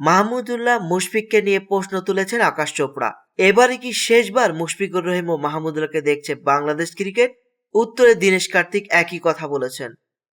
মাহমুদুল্লাহ মুশফিককে নিয়ে প্রশ্ন তুলেছেন আকাশ চোপড়া। এবারে কি শেষবার মুশফিকুর রহিম ও মাহমুদুল্লাহকে দেখছে বাংলাদেশ ক্রিকেট? উত্তরে দীনেশ কার্তিক একই কথা বলেছেন।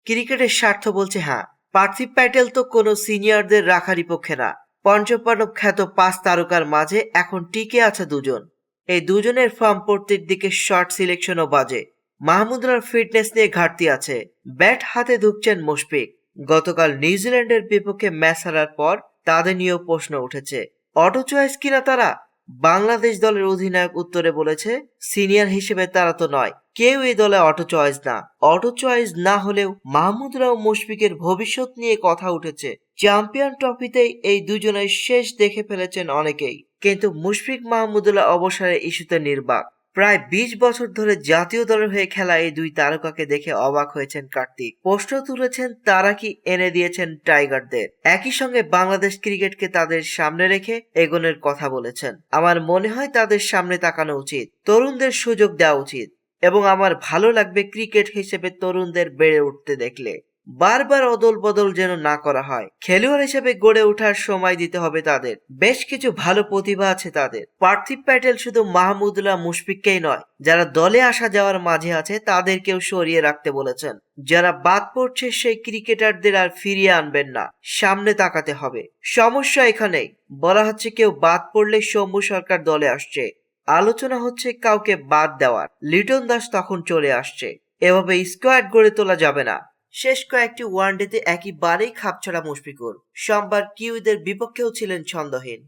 ক্রিকেটের স্বার্থ বলছে হ্যাঁ পার্থিব প্যাটেল তো কোনো সিনিয়রদের রাখারই পক্ষে না। পঞ্চপাণ্ডব খ্যাত পাঁচ তারকার মাঝে এখন টিকে আছে দুজন। এই দুজনের ফর্ম পড়তির দিকে শর্ট সিলেকশনও বাজে। মাহমুদুল্লাহর ফিটনেস নিয়ে ঘাটতি আছে। ব্যাট হাতে ঢুকছেন মুশফিক। গতকাল নিউজিল্যান্ডের বিপক্ষে ম্যাচ হারার পর তাদের নিয়েও প্রশ্ন উঠেছে। অটো চয়েস কিনা তারা? বাংলাদেশ দলের অধিনায়ক উত্তরে বলেছে, সিনিয়র হিসেবে তারা তো নয়। কেউ এই দলে অটো চয়েস না। অটো চয়েস না হলেও মাহমুদুল্লাহ ও মুশফিকের ভবিষ্যৎ নিয়ে কথা উঠেছে। চ্যাম্পিয়ন ট্রফিতেই এই দুজনের শেষ দেখে ফেলেছেন অনেকেই। কিন্তু মুশফিক মাহমুদুল্লাহ অবসরে ইস্যুতে নির্বাক। প্রায় বিশ বছর ধরে জাতীয় দলের হয়ে খেলা এই দুই তারকাকে দেখে অবাক হয়েছেন কার্তিক। প্রশ্ন তুলেছেন, তারা কি এনে দিয়েছেন টাইগারদের? একই সঙ্গে বাংলাদেশ ক্রিকেটকে তাদের সামনে রেখে এগোনের কথা বলেছেন। আমার মনে হয় তাদের সামনে তাকানো উচিত, তরুণদের সুযোগ দেওয়া উচিত, এবং আমার ভালো লাগবে ক্রিকেট হিসেবে তরুণদের বেড়ে উঠতে দেখলে। বারবার অদল বদল যেন না করা হয়। খেলোয়াড় হিসেবে গড়ে ওঠার সময় দিতে হবে তাদের। বেশ কিছু ভালো প্রতিভা আছে তাদের। পার্থিব প্যাটেল শুধু মাহমুদুল্লাহ মুশফিককেই নয়, যারা দলে আসা যাওয়ার মাঝে আছে তাদেরকেও সরিয়ে রাখতে বলেছেন। যারা বাদ পড়ছে সেই ক্রিকেটারদের আর ফিরিয়ে আনবেন না। সামনে তাকাতে হবে। সমস্যা এখানেই। বলা হচ্ছে কেউ বাদ পড়লে সৌম্য সরকার দলে আসছে। আলোচনা হচ্ছে কাউকে বাদ দেওয়ার। লিটন দাস তখন চলে আসছে। এভাবে স্কোয়াড গড়ে তোলা যাবে না। শেষ কয়েকটি ওয়ানডেতে একেবারেই খাপছাড়া মুশফিকুর। সোমবার কিউইদের বিপক্ষেও ছিলেন ছন্দহীন।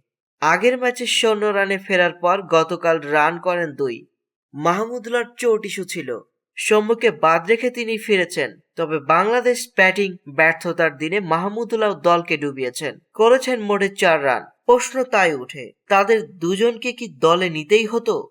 আগের ম্যাচে শূন্য রানে ফেরার পর গতকাল রান করেন দুই। মাহমুদুল্লাহর চোট ইস্যু ছিল। সম্মুখে বাদ রেখে তিনি ফিরেছেন, তবে বাংলাদেশ ব্যাটিং ব্যর্থতার দিনে মাহমুদুল্লাহ দলকে ডুবিয়েছেন। করেছেন মোটে চার রান। প্রশ্ন তাই উঠে তাদের দুজনকে কি দলে নিতেই হতো?